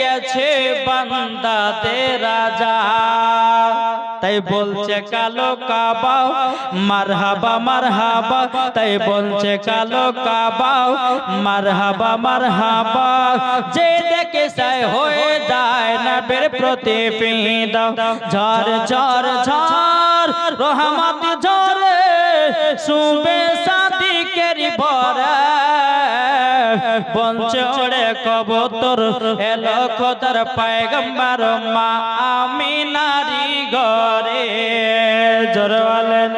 গেছে বান্দাদের রাজা। তাই বলছে কালো কাবা মারহাবা মারহাবা। তাই বলছে কালো কাবা মারহাবা মারহাবা। যে দেখে সাই হয়ে যায় না বের প্রতি পিদা ঝড় ঝড় ঝড়, রহমত ঝরে সুবে সাদিকের ভরা। বঞ্চে কবতর এলো খোদার পায়গম্বর। মা আমি নারী ঘরে জরওয়ালেন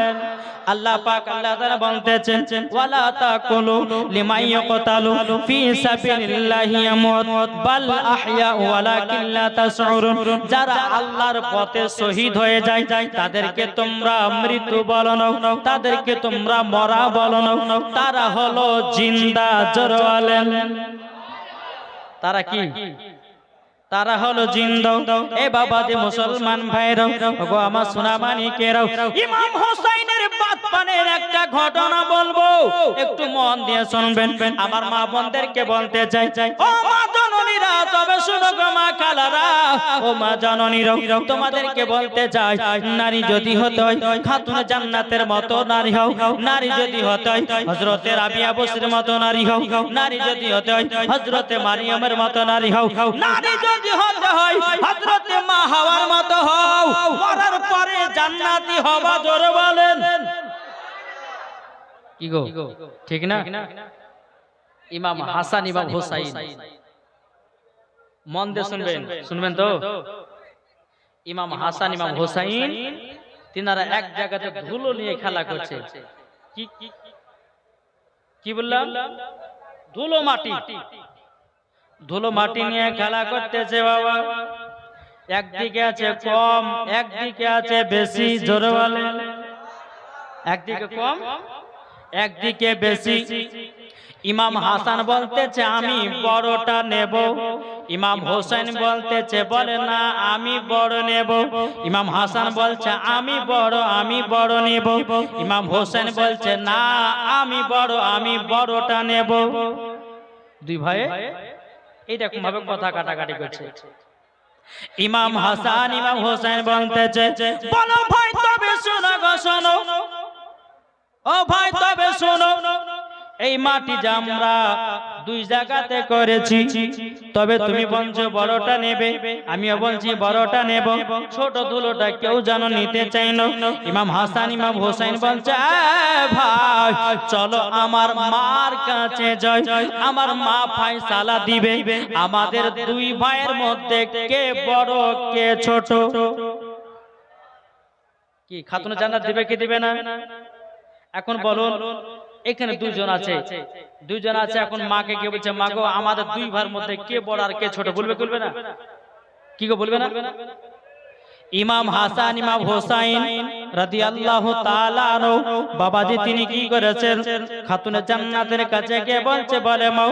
আল্লাহ পাক আল্লাহ তাআলা বলতেছেন, ওয়ালা তাকুলু লিমান ইয়াকতালু ফি সাবিলিল্লাহি ইয়ামুত, বাল আহইয়া ওয়ালাকিন লা তাশউরুন। যারা আল্লাহর পথে শহীদ হয়ে যায়, তাদেরকে তোমরা মৃত্যু বলো না তাদেরকে তোমরা মরা বলো না তারা হলো জিন্দা জোরওয়ালেন তারা কি? তারা হলো জিন্দ। এ বাবা যে মুসলমান ভাইরাও গো আমার সোনামানি কেরাও ইমাম হোসাইনের বাতপানের একটা ঘটনা বলব। একটু মন দিয়ে শুনবেন। আমার মা বোনদেরকে বলতে চাই, ও মা জননীরা, তবে শুনো গো মা খালারা, ও মা জননীরা তোমাদেরকে বলতে চাই, নারী যদি হতে হয়, খাতুন জান্নাতের মতো নারী হও। নারী যদি হতে হয়, হযরতে বসির মতো নারী হও। নারী যদি হতে হয়, হযরতে মারিয়ামের মতো নারী হও। নারী যদি হতে হয়। হযরতে মা হাওয়ার মতো হও। মরার পরে জান্নাতি হবা জোরে বলেন। কি গো? ঠিক না? ইমাম হাসান ইমাম হুসাইন। মন দিয়ে শুনবেন। শুনবেন। তো? ইমাম হাসান ইমাম হুসাইন তিনারা এক জায়গাতে ধুলো নিয়ে খেলা করছে। কি কি- কি? বললাম? ধুলো মাটি। ধুলো মাটি নিয়ে খেলা করতেছে বাবা। একদিকে আছে কম, একদিকে আছে বেশি জোরে একদিকে কম, একদিকে বেশি। ইমাম হাসান বলতেছে, আমি বড়টা নেব। ইমাম হোসেন বলতেছে, বলে না, আমি বড় নেব। ইমাম হাসান বলছে, আমি বড় আমি বড় নেব। ইমাম হোসেন বলছে, না, আমি বড়, আমি বড়টা নেব। দুই ভাই এইরকম ভাবে কথা কাটাকাটি করছে। ইমাম হাসান ইমাম হোসেন বলতেছে বলো ভাই তবে শোনো গো শোনো ও ভাই তবে শোনো। এই মাটি যে আমরা দুই জায়গাতে করেছি। তবে তুমি বলছো, বড়টা নেবে। আমিও বলছি, বড়টা নেব। ছোট ধুলোটা কেউ যেন নিতে চাই না। ইমাম হাসান, ইমাম হোসেন বলছে ভাই, চলো আমার মার কাছে যাই। আমার মা ভাই সালা দিবে। আমাদের দুই ভাইয়ের মধ্যে কে বড়, কে ছোট? কি, খাতুন জান্নাত দিবে, কি দিবে না? এখন বলুন এখানে দুইজন আছে। দুইজন আছে এখন মাকে কে বলছে মা গো আমাদের দুই ভাইয়ের মধ্যে কে বড় আর কে ছোট বলবে বলবে না? কি গো বলবে না? ইমাম হাসান ইমাম হোসাইন রাদিয়াল্লাহু তাআলা আনহু বাবাজি তিনি কি করেছেন? খাতুনে জান্নাতের কাছে গিয়ে বলছে বলে মাও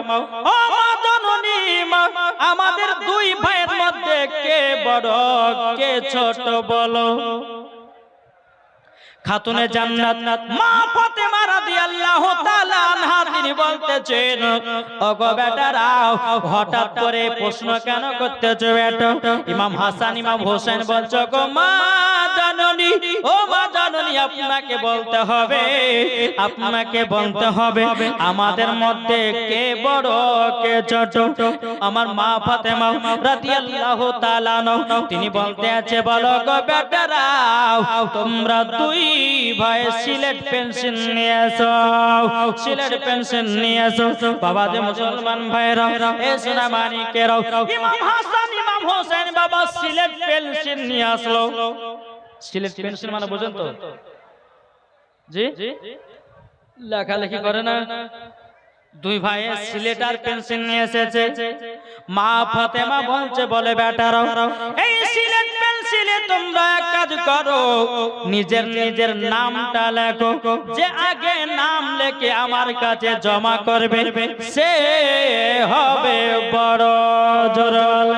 ও মা জননী মা আমাদের দুই ভাইয়ের মধ্যে কে বড় কে ছোট বলো? খাতুনে জান্নাত মা ফাতেমা রাদিয়াল্লাহু তাআলা আনহা তিনি বলতেছেন ওগো বেটারা হঠাৎ করে প্রশ্ন কেন করতেছো বেটা? ইমাম হাসান ইমাম হোসেন বলছো গো মা জাননী। ও মা জাননী, আপনাকে বলতে হবে, আপনাকে বলতে হবে, আমাদের মধ্যে কে বড়, কে ছোট? আমার মা ফাতেমা রাদিয়াল্লাহু তাআলা তিনি বলতে আছে, বলো গো তোমরা দুই ভাই সিলেট পেন্সিল নিয়ে সিলেট পেন্সিল নিয়ে বাবা যে মুসলমান ভাইরা এ সোনা ইমাম হাসান, ইমাম হোসেন বাবা সিলেট পেন্সিল নিয়ে আসলো। সিলেট পেন্সিল মানে বুঝেন তো? জি? লেখালেখি করে না? দুই ভাই সিলেট আর পেন্সিল নিয়ে এসেছে। মা ফাতেমা বলছে বলে বেটারাও এই সিলেট পেন্সিলে তোমরা এক কাজ করো। নিজের নিজের নামটা লেখো। যে আগে নাম লেখে আমার কাছে জমা করবে সে হবে বড় জোরল।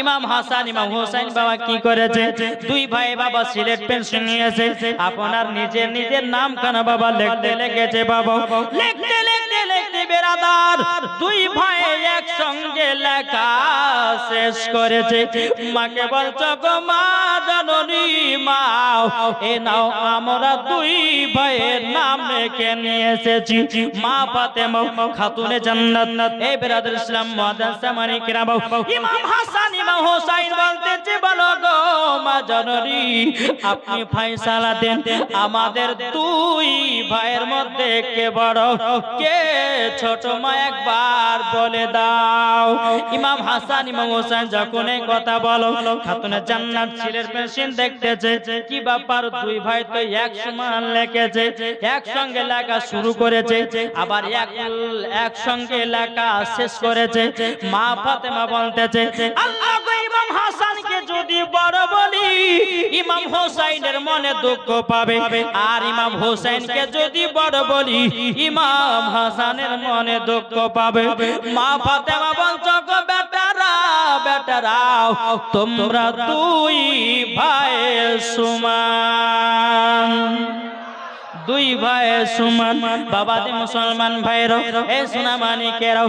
ইমাম হাসান, ইমাম হোসেন বাবা কি করেছে? দুই ভাই বাবা সিলেট পেন্সিল নিয়েছে। আপনার নিজের নিজের নাম কেন বাবা লিখতে লেগেছে বাবা। লিখতে লিখতে লিখতে বেরাদার, দুই ভাই একসঙ্গে লেখা শেষ করেছে। মাকে বলছো, গো মা, জননী মা, এ নাও, আমরা দুই ভাইয়ের নাম রেখে নিয়ে এসেছি। মা ফাতেমা খাতুনে জান্নাত। এই বেরাদুল ইসলাম মাদ্রাসা মানে কিরাম ইমাম হাসান আমাদের দুই ভাইয়ের মধ্যে কে বড়, কে ছোট মা একবার বলে দাও। ইমাম হাসান, ইমাম হোসেন যখন এই কথা বলো, খাতুনে জান্নাত ছেলের পেশেন্ট দেখতেছে, কি ব্যাপার, দুই ভাই তো এক সমান লেখেছে একসঙ্গে লেখা শুরু করেছে, আবার এক একসঙ্গে লেখা শেষ করেছে। মা ফাতেমা বলতেছে, আল্লাহ তোমরা দুই ভাই সুমান। দুই ভাই সুমান। বাবাজি মুসলমান ভাইর এ সোনা মানিকেরাও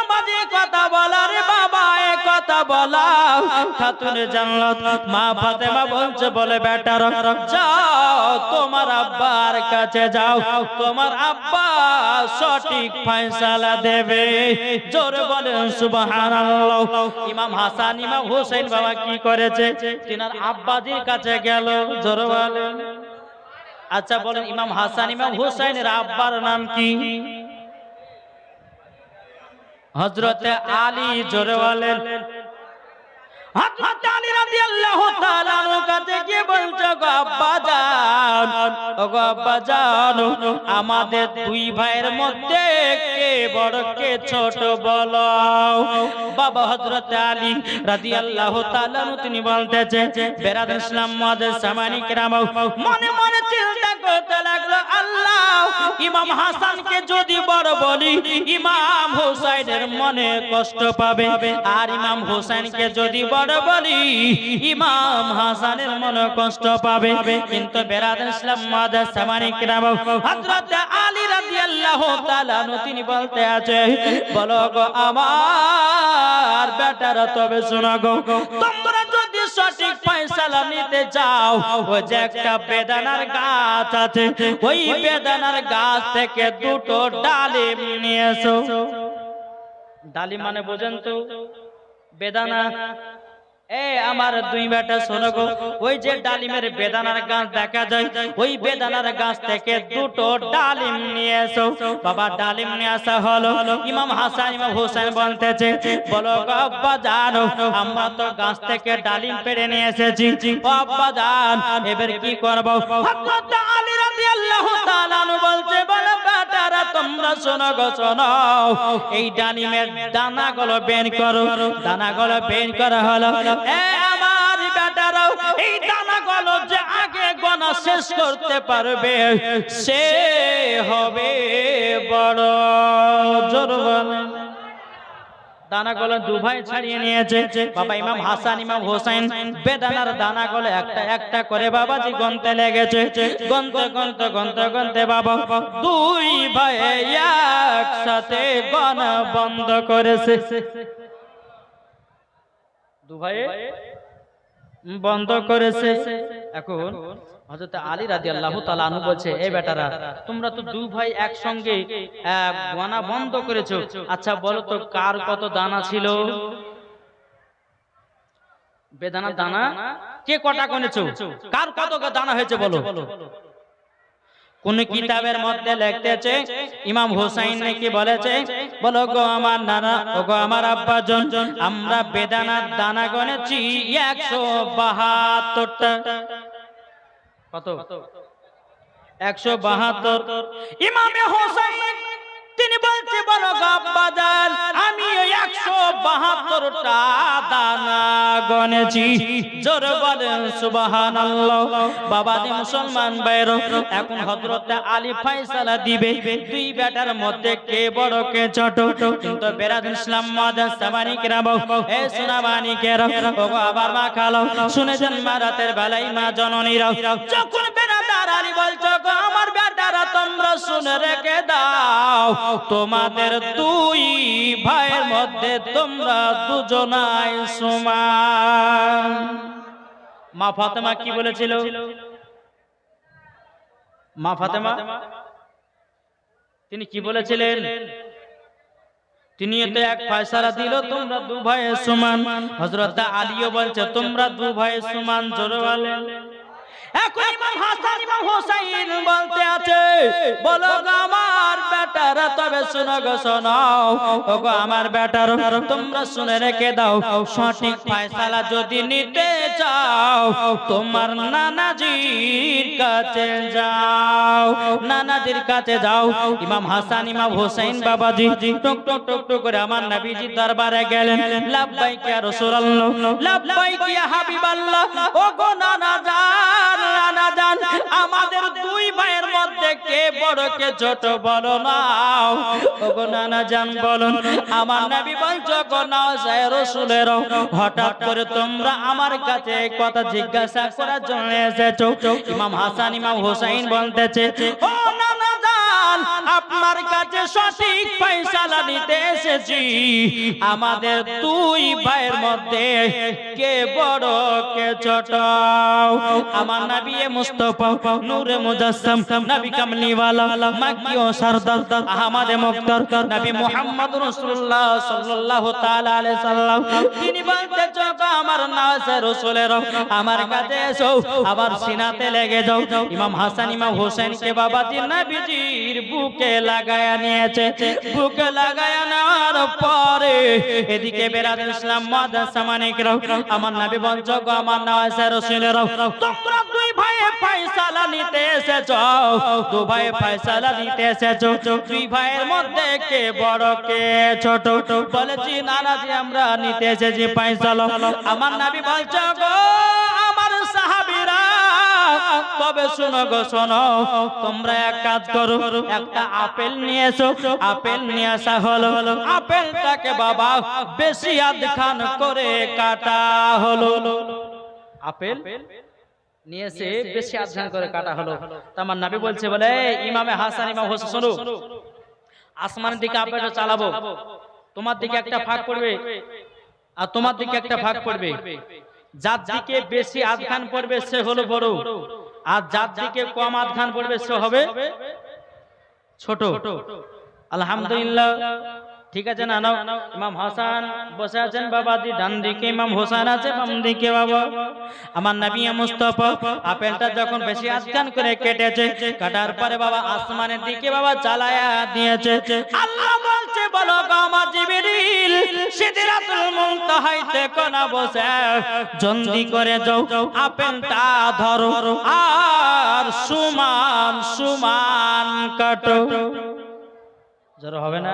এই কথা বলা রে বাবা এ কথা বলা খাতুনে জানলত মা ফাতেমা বলছে, বলে বেটার যাও, তোমার আব্বার কাছে যাও। তোমার আব্বা সঠিক ফয়সালা দেবে। জোরে বলেন, সুবহানাল্লাহ। ইমাম হাসান, ইমাম হোসেন বাবা কি করেছে? তিনার আব্বাজির কাছে গেল, জোরে বলেন। আচ্ছা বলেন, ইমাম হাসান, ইমাম হোসেনের আব্বার নাম কি? হজরতে আলী জোরে বলেন আমাদের দুই ভাইয়ের মধ্যে কে বড়, কে ছোট বলো। বাবা হযরত আলী তাআলা আনহু, তিনি বলতেছে বেরাদ ইসলাম মনে মনে চিন্তা করতে লাগল, আল্লাহ, ইমাম হাসানকে যদি বড় বলি, ইমাম হুসাইনের মনে কষ্ট পাবে। আর ইমাম হুসাইনকে যদি বড় বলি, ইমাম হাসানের মনে কষ্ট পাবে। কিন্তু বেরাদ ইসলাম মাদার কিরাম হযরত আলী রাদিয়াল্লাহু তাআলা তিনি বলতে আছে, বলো গো আমার বেটারা, তবে শোনো গো ফয়সালা নিতে চাও ওই যে একটা বেদানার গাছ আছে, ওই বেদানার গাছ থেকে দুটো ডালিম নিয়ে এসো ডালিম মানে বোঝেন তো, বেদানা এ আমার দুই বেটা শোনো ওই যে ডালিমের বেদানার গাছ দেখা যায়, ওই বেদানার গাছ থেকে দুটো ডালিম নিয়ে এসো। বাবা ডালিম নিয়ে আসা হলো, ইমাম হাসান বলতেছে, বলো গাছ থেকে ডালিম পেড়ে নিয়ে এসেছি। আব্বা জান, এবার কি করব? আলী রাদিয়াল্লাহু তাআলা বলছে, বলো বেটারা, তোমরা শোনো গো এই ডালিমের দানাগুলো বের করো। দানাগুলো বের করা হলো। এ আমার বেটারাও এই দানাগুলো যে আগে গোনা শেষ করতে পারবে, সে হবে বড় জোর বলেন দানাগুলো দুভাই ছাড়িয়ে নিয়েছে। বাবা ইমাম হাসান, ইমাম হোসেন বেদানার দানাগুলো একটা একটা করে বাবাজি গনতে লেগেছে। গনতে গনতে গনতে গনতে বাবা দুই ভাই একসাথে গনা বন্ধ করেছে। দু বন্ধ করেছে। এখন হযরত আলী রাদিয়াল্লাহু তাআলা আনহু বলছে এই বেটারা তোমরা তো দুই ভাই একসঙ্গে গোনা বন্ধ করেছ। আচ্ছা বলো তো কার কত দানা ছিল? বেদানা দানা? কে কটা কনেছো? কার কত দানা হয়েছে বলো? কোন কিতাবের মধ্যে লিখতেছে, ইমাম হুসাইন নাকি বলেছে, বলো গো আমার নানা গো আমার আব্বা জন আমরা বেদানার দানা গনেছি একশো বাহাত্তরটা। কত? একশো বাহাত্তর। ইমামে হোসাইন, তিনি বলছে, বলো গো আব্বা আমি একশো বাহাত্তরটা দানা জোর বলেন সুবাহান বাবা মুসলমান এখন আলী ফাইসালা দিবে। দুই বেটার মধ্যে কে বড়, কে ছোট? কিন্তু বেরাদ ইসলাম মাদাস সাবানি ও আবার মা খালো। শুনেছেন মা রাতের বেলায় মা আলী আমার বেটারা, তোমরা শুনে রেখে দাও, তোমাদের দুই ভাইয়ের মধ্যে তোমরা দুজনাই সমান। মা ফাতেমা কি বলেছিল? মা ফাতেমা, তিনি কি বলেছিলেন? তিনি এতে এক দিল, তোমরা দু ভাইয়ের সমান। হযরত আলীও বলছে, তোমরা দু ভাইয়ের সমান, জোরে বলেন। এখন ইমাম হাসান ইমাম হোসাইন বলতে আছে বলো গো আমার বেটারা তবে শুনো গো শোনাও আমার বেটার তোমরা শুনে রেখে দাও সঠিক ফয়সালা যদি নিতে চাও তোমার নানাজির কাছে যাও। নানাজির কাছে যাও। ইমাম হাসান ইমাম হোসেন বাবাজি টুক টুক টুক টুক করে আমার নবীজি দরবারে গেলেন। লাভবাইক ইয়া রাসূলুল্লাহ। লাভবাইক ইয়া হাবিবাল্লাহ। ও গো নানা জান না জান আমাদের দুই ভাইয়ের মধ্যে কে বড়, কে ছোট বলো না। ওগো নানা জান, বলুন, আমার নবী বলছো গো না রাসূলের, হঠাৎ করে তোমরা আমার কাছে কথা জিজ্ঞাসা করার জন্য এসেছ। ইমাম হাসান, ইমাম হোসাইন বলতেছে, ও জান আপনার কাছে সঠিক ফয়সালা নিতে এসেছি। আমাদের দুই ভাইয়ের মধ্যে কে বড়, কে ছোট? আমার নবী মুস্তফা, নূরে মুজাসসাম নবী কামলিওয়ালা, মাকি ও সরদার, আহমদ মুক্তার, নবী মুহাম্মদ রাসূলুল্লাহ সাল্লাল্লাহু তাআলা আলাইহি সাল্লাম। তিনি বলতে চোখ আমার নাসে রাসূলের আমার কাছে এসো, আবার সিনাতে লেগে যাও। ইমাম হাসান, ইমাম হোসেন কে বাবা জি, নবীজির বুকে লাগায়া নিয়েছে, বুকে লাগায়া নেওয়ার পরে এদিকে ইসলাম আমার নবী বলছো আমার দুই নিতে ভাই নিতে দুই ভাইয়ের মধ্যে কে বড়, কে ছোট? বলেছি নানাজি আমরা নিতে এসেছি ফয়সালা। আমার নবী সাহাবীরা তবে শোনো গো, শোনো। তোমরা এক কাজ করো, একটা আপেল নিয়ে এসো। আপেল নিয়ে আসা হলো। আপেলটাকে বাবা বেশি আধখান করে কাটা হলো। আপেল নিয়ে বেশি আধখান করে কাটা হলো। তা আমার নাবি বলছে, বলে ইমামে হাসান, ইমাম হোসেন, শোনো। আসমানের দিকে আপেলটা চালাবো। তোমার দিকে একটা ফাঁক পড়বে আর তোমার দিকে একটা ফাঁক পড়বে। যার দিকে বেশি আধখান পড়বে সে হলো বড়। আর যার দিকে কম আধখান পড়বে সে হবে ছোট। আলহামদুলিল্লাহ। ঠিক আছে না, নাও। ইমাম হাসান বসে আছেন বাবা দি ডান দিকে ইমাম হোসেন আছে, বাম দিকে বাবা। আমার নবী মুস্তফা, আপেলটা যখন বেশি আধখান করে কেটেছে, কাটার পরে বাবা আসমানের দিকে বাবা চালায়া দিয়েছে। আল্লাহ বলো গো আমার জিবরিল, সিদরাতুল মুনতাহাইতে কোনা বসে? জলদি করে যাও, আপেলটা ধরো, আর সুমান সুমান কাটো। জোর হবে না?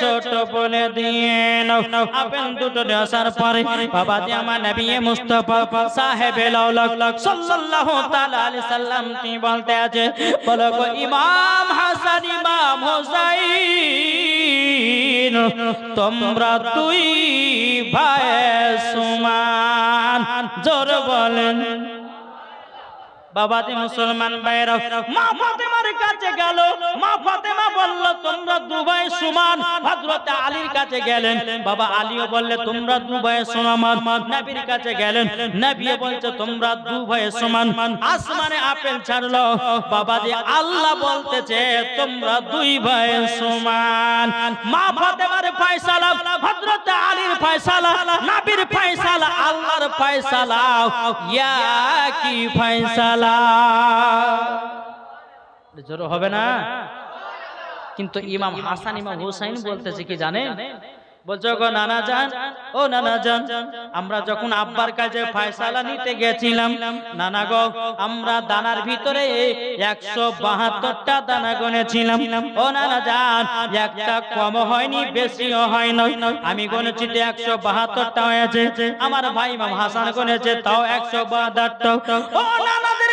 ছোট বলে দিয়ে নাও আপেল দুটো পরে বাবা নবী সাহেব সাল্লাল্লাহু তাআলা আলাইহি সাল্লাম বলতে আছে? বলো গো, ইমাম হাসান, ইমাম হুসাইন, তোমরা দুই ভাই সমান, জোর বলেন। বাবাতে মুসলমান ভাইরা মা ফাতেমার কাছে গেল। মা ফাতেমা বলল, তোমরা দুবাই সমান। হযরত আলীর কাছে গেলেন। বাবা আলীও বললে, তোমরা দুবাই সমান। নবীর কাছে গেলেন। নবী বলছে, তোমরা দুবাই সমান। আসমানে আপেল ছাড়লো। বাবা যে আল্লাহ বলতেছে, তোমরা দুই ভাই সমান। মা ফাতেমার ফয়সালা, হযরত আলীর ফয়সালা, নবীর ফয়সালা, আল্লাহর ফয়সালা। ইয়া কি ফয়সালা? জোর হবে না? কিন্তু ইমাম হাসান ইমাম হুসাইন বলতেছে কি জানেন? বলছো গো নানা যান ও নানা যান আমরা যখন আব্বার কাছে ফয়সালা নিতে গেছিলাম, নানা গো, আমরা দানার ভিতরে একশো বাহাত্তরটা দানা গনেছিলাম ও নানা যান একটা কম হয়নি, বেশিও হয় নাই আমি গনেছি তো একশো বাহাত্তরটা হয়েছে। আমার ভাই ইমাম হাসান গনেছে তাও একশো বাহাত্তরটা। ও নানাদের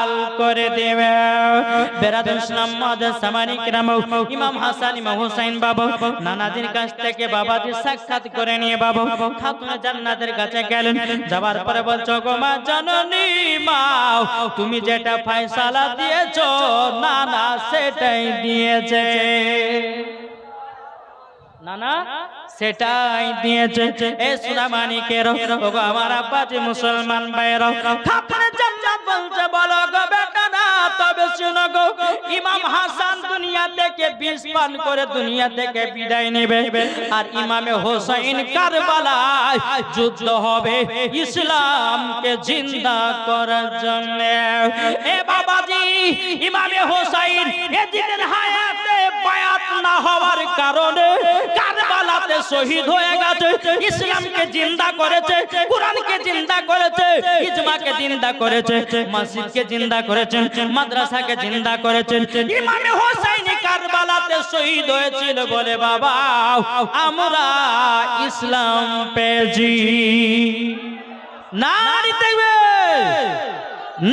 করে দেবে। বেরাদুল ইসলাম সামানি কিরাম, ইমাম হাসান, ইমাম হুসাইন বাবা, নানাজির কাছ থেকে বাবাজি সাক্ষাৎ করে নিয়ে বাবা, খাতুন জান্নাতের কাছে গেলেন। যাবার পরে বলছো গো মা জননী মা তুমি যেটা ফয়সালা দিয়েছ না না সেটাই দিয়েছে। সেটাই দিয়েছে এ সুনামানিকের ওগো আমার আব্বাজি মুসলমান ভাইরা খাপরে জান্নাত বলছে, বলো হাসান আর ইমামে হোসাইন কারবালায় যুদ্ধ ইসলামকে জিন্দা করার জন্য। এ বাবাজি, ইমামে বায়াত না হওয়ার কারণে কারবালাতে শহীদ হয়ে গেছে। ইসলামকে জিন্দা করেছে, কোরআনকে জিন্দা করেছে, ইজমাকে জিন্দা করেছে, মসজিদকে জিন্দা করেছেন মাদ্রাসাকে জিন্দা করেছেন ইমামে হোসেন কারবালাতে শহীদ হয়েছিল বলে, বাবা, আমরা ইসলাম পেয়েছি। নারী দেখবে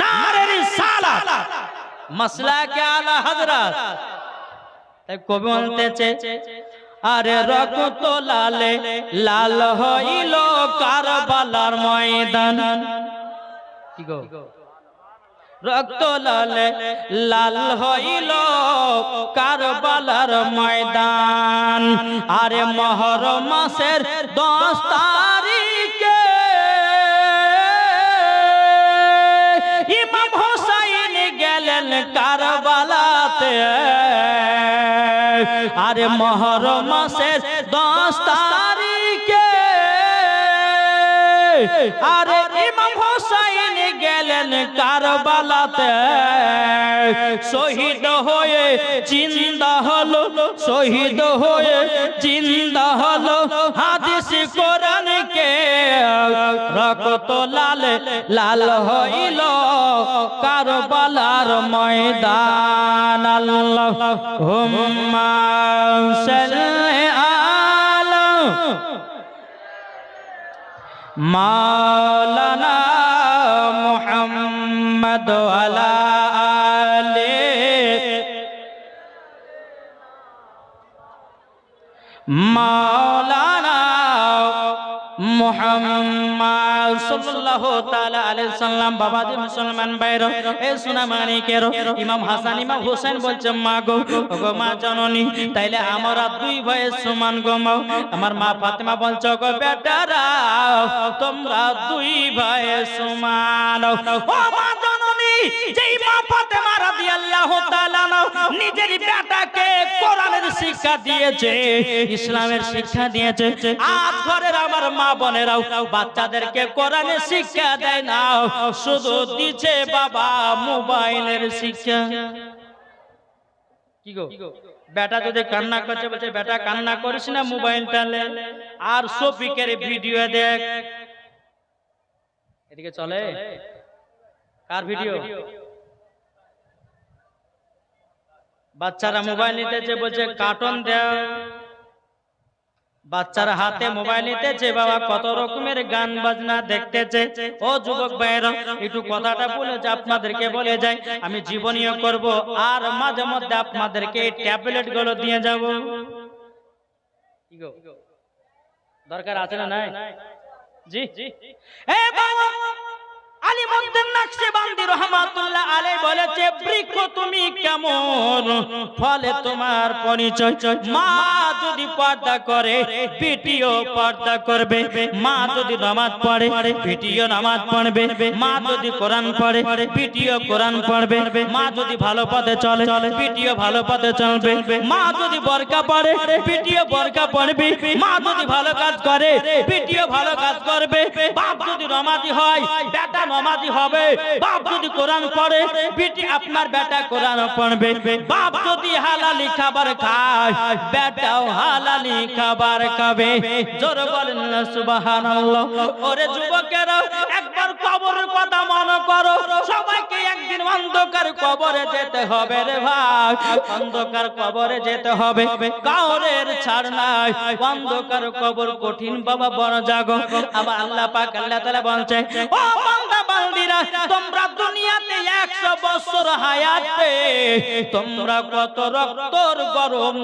নারী সালাত। মাসলা কে আলা হযরত কবি বলতেছে আরে রক্ত লালে লাল হইল কারবালার ময়দান। কি গো? রক্ত লালে লাল হইল কারবালার ময়দান। আরে মহর মাসের দশ তারিখে ইমাম হোসাইন গেলেন কারবালাতে। আরে মহর মাসের দশ তারিখে। আরে ইমাম হোসাইন গেলেন কারবালাতে। শহীদ হয়ে জিন্দা হলো। শহীদ হয়ে জিন্দা হলো। রক্ত লাল লাল হইল কারবালার ময়দান। আল্লাহ মুহাম্মদ আলে সাল্লাল্লাহু তাআলা আলাইহি সাল্লাম বাবাজি মুসলমান ভাইরা এ সোনা মানিকের, ইমাম হাসান, ইমাম হোসেন বলছে, মা গো গো মা জননী, তাইলে আমরা দুই ভাই সমান গো মা। আমার মা ফাতেমা বলছো গো বেটারা, তোমরা দুই ভাই সমান। ও মা যেই বেটা যদি কান্না করছে, বলছে, বেটা, কান্না করিস না মোবাইলটা লে আর শফিকের ভিডিও দেখ। এদিকে চলে। কার ভিডিও? বাচ্চারা মোবাইল নিতেছে বলছে কার্টুন দেও। বাচ্চার হাতে মোবাইল নিতেছে বাবা কত রকমের গান বাজনা দেখতেছে। ও যুবক ভাইয়েরা একটু কথাটা বলে যে আপনাদেরকে বলে যাই আমি জীবনীয় করব। আর মাঝে মধ্যে আপনাদেরকে এই ট্যাবলেটগুলো দিয়ে যাব। দরকার আছে না নাই? জি। এ বাবা আলিমুদ্দিন নকশবন্দি রহমাতুল্লাহ আলাইহি বলেছে, বৃক্ষ তুমি কেমন? ফলে তোমার পরিচয়। মা যদি পর্দা করে, পিটিও পর্দা করবে। মা যদি নামাজ পড়ে, পিটিও নামাজ পড়বে। মা যদি কোরআন পড়ে, পিটিও কোরআন পড়বে। মা যদি ভালো পথে চলে, পিটিও ভালো পথে চলবে। মা যদি বরকা পড়ে, পিটিও বরকা পড়বে। মা যদি ভালো কাজ করে, পিটিও ভালো কাজ করবে। বাপ যদি নমাজি হয়, বেটা নমাজি হবে। বাপ যদি কোরআন পড়ে পিটি আপনার বেটা কোরআন পড়বে। বাপ যদি হালালি খাবার খায়, বেটাও হালালি খাবার খাবে। জোর বলেন না, সুবহানাল্লাহ। ওরে যুবকেরা, একবার কবরের কথা মনে করো। সবাইকে একদিন অন্ধকার কবরে যেতে হবে রে ভাই। অন্ধকার কবরে যেতে হবে। কাউরের ছাড় নাই। অন্ধকার কবর কঠিন বাবা, বড় জাগো। আবার আল্লাহ পাক আল্লাহ তাআলা বলছে, ও তোমরা দুনিয়াতে 100 বছর হায়াতে, তোমরা কত রক্তর গরম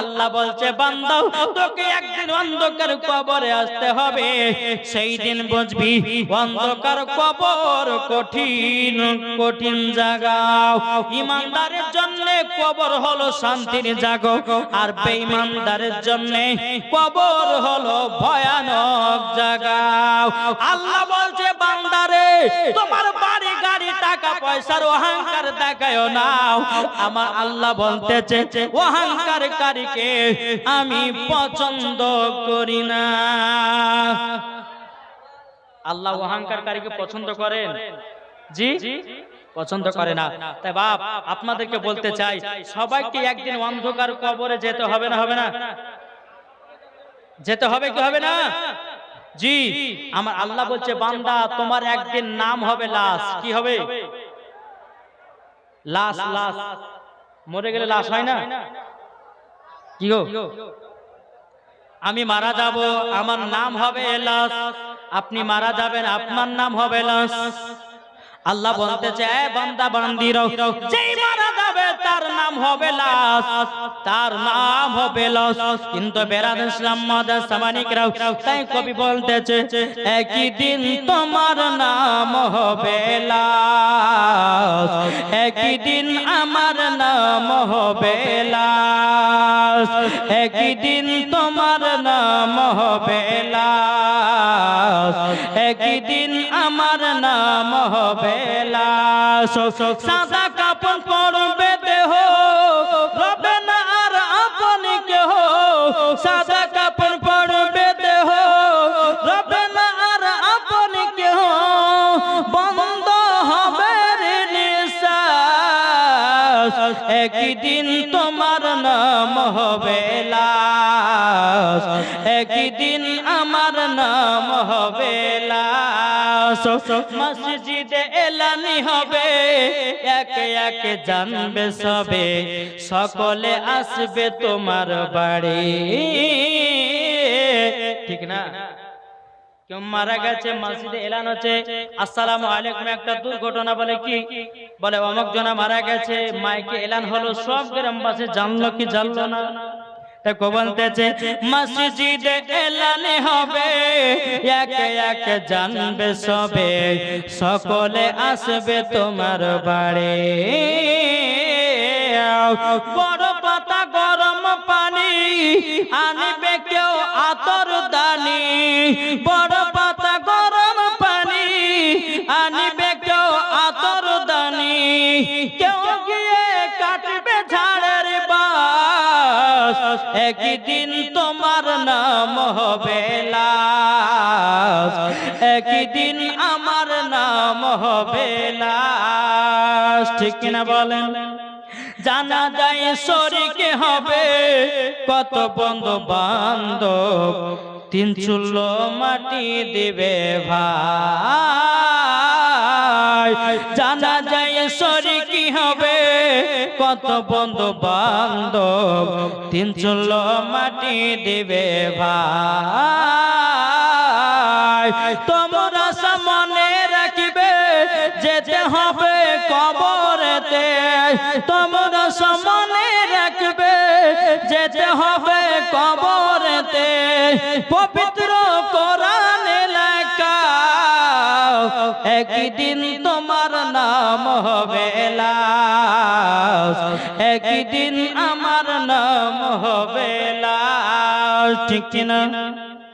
আল্লাহ বলছে, বান্দা, তোকে একদিন অন্ধকার কবরে আসতে হবে, সেই দিন বুঝবি অন্ধকার কবর কঠিন কঠিন ইমানদারের জন্য কবর হলো শান্তির জাগো আর বেঈমানদারের জন্য কবর হলো ভয়ানক জায়গা। আল্লাহ বলছে বান্দারে তোমার বাড়ি গাড়ি টাকা পয়সার অহংকার দেখায় না আমার আল্লাহ বলতেছে আমি পছন্দ করি না। আল্লাহ অহংকারকারীকে পছন্দ করেন। জি? পছন্দ করে না। তাই বাপ আপনাদেরকে বলতে চাই সবাইকে একদিন অন্ধকার কবরে যেতে হবে না হবে না। যেতে হবে কি হবে না? জি, আমার আল্লাহ বলছে, বান্দা, তোমার একদিন নাম হবে লাশ। কি হবে? লাশ লাশ। মরে গেলে লাশ হয় না? কি গো? আমি মারা যাব, আমার নাম হবে লাশ আপনি মারা যাবেন, আপনার নাম হবে লাশ আল্লাহ বলতে চায় বান্দা বান্দির যেই মারা যাবে তার নাম হবে লাশ। তার নাম হবে লাশ। কিন্তু বেরাদ ইসলাম মাদার সামানিক রাও তাই কবি বলতেছে একই দিন তোমার নাম হবে লাশ। একই দিন আমার নাম হবে লাশ। একই দিন তোমার নাম হবে লাশ। একই দিন আমার নাম হবে লাশ সাদা কাপড় পরবে দেহ রবে না আর আপনি কেহ। সাদা কাপড় পরবে দেহ রবে না আর আপনি কেহ। বন্ধ হবে নিঃশ্বাস। তোমার নাম হবে লাশ। একই আমার নাম হবে মসজিদে হবে। একে একে জানবে সবে, সকলে আসবে তোমার বাড়ি। ঠিক না? কেউ মারা গেছে, মসজিদে এলান হচ্ছে। আসসালামু আলাইকুম, একটা দুর্ঘটনা বলে কি? বলে, অমুক জনা মারা গেছে, মাইকে এলান হলো, সব গ্রামবাসী জানলো কি জানলো না? তাকে বলতেছে, মসজিদে এলানে হবে, একে একে জানবে সবে, সকলে আসবে তোমার বাড়ি। বড় পাতা গরম পানি আনবে কেউ আতর দানি, বড় পাতা একদিন তোমার নাম হবে একদিন আমার নাম হবে ঠিক কিনা বলেন? জানা যায় শরীকে হবে, কত বন্ধু বান্ধব তিন চুল্লো মাটি দিবে ভাই। জানা যায় শরীকি হবে কত বন্ধু বান্ধব, তিন চুল মাটি দিবে ভাই। তোমরা সামনে রাখিবে, যেতে হবে কবরেতে। তোমরা সামনে রাখবে, যেতে হবে কবরেতে। পবিত্র কোরআনে লেখা, একদিন তোমার নাম হবে লাশ একদিন আমার নাম হবে লাশ। ঠিক কিনা?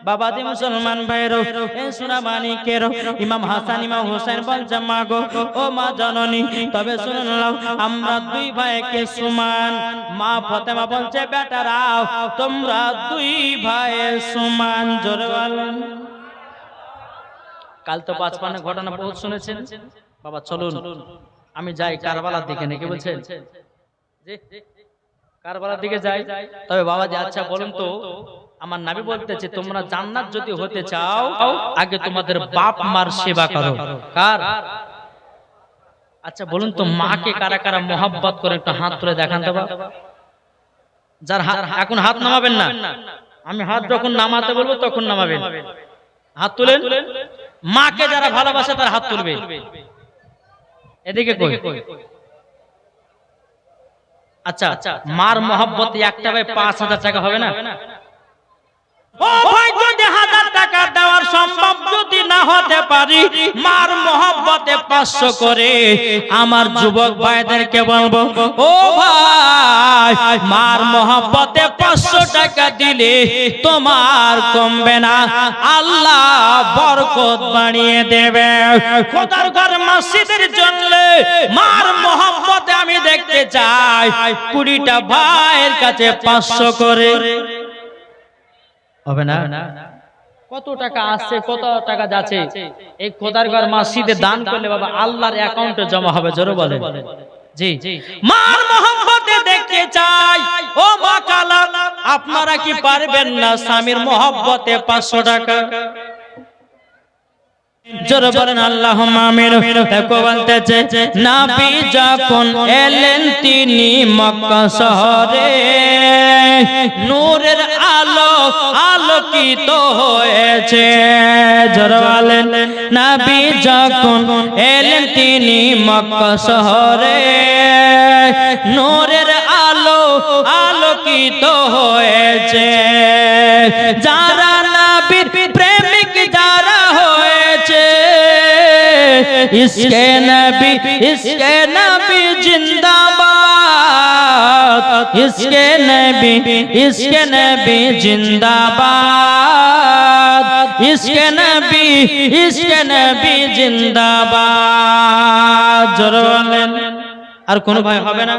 বাবাদি মুসলমান ভাইরো এ সোনা মানিকের ইমাম হাসান ইমাম হোসেন বলছে মা গো ও মা জননী তবে নাও, আমরা দুই ভাইকে সমান। মা ফতেমা বলছে বেটারাও তোমরা দুই ভাই সমান। জোরে বলেন কাল তো পাঁচপানে ঘটনা বহুত শুনেছেন। বাবা চলুন আমি যাই কারবালার দিকে নাকি বলছেন? কারবালার দিকে যাই। তবে বাবা যে আচ্ছা বলুন তো আমার নাবি বলতেছে তোমরা জান্নাত যদি হতে চাও আগে তোমাদের বাপ মার সেবা করো। কার। আচ্ছা বলুন তো মাকে কারা কারা মোহাব্বত করে একটু হাত তুলে দেখান তো যার হাত এখন হাত নামাবেন না। আমি হাত যখন নামাতে বলব তখন নামাবেন। হাত তুলেন? মাকে যারা ভালোবাসে তার হাত তুলবে। এদিকে কই? আচ্ছা মার মহব্বত একটা ভাই পাঁচ হাজার টাকা হবে না। পাঁচশো করে আমার যুবক পাঁচশো টাকা দিলে তোমার কমবে না। আল্লাহ বরকত বাড়িয়ে দেবে। খোদার জন্য মার মহব্বতে আমি দেখতে চাই। কুড়িটা ভাইয়ের কাছে পাঁচশো করে। হবে না? কত টাকা আসছে কত টাকা যাচ্ছে? এই খোদার ঘর মসজিদে দান করলে বাবা আল্লাহর অ্যাকাউন্টে জমা হবে জোরে বলে জি মার মোহাম্মতে দেখতে চাই। ও মা কালা আপনারা কি পারবেন না স্বামীর মোহাব্বতে পাঁচশো টাকা? জোরে বলেন আল্লাহ আমিন। দেখো বলতেছে নাবি যখন এলেন তিনি মক্কা শহরে। নূরের আলো আলোকিত হয়েছে। জোরে বলেন নাবি যখন এলেন তিনি মক্কা শহরে, নূরের আলো আলোকিত হয়েছে। যারা নবীর প্রেমিক, যারা হয়েছে, ইসকে নবী ইসকে নবী জিন্দাবাদ ইসকে নবী ইসকে নবী জিন্দাবাদ ইসকে নবী ইসকে নবী জিন্দাবাদ জোরে বলেন আর কোন ভাই হবে না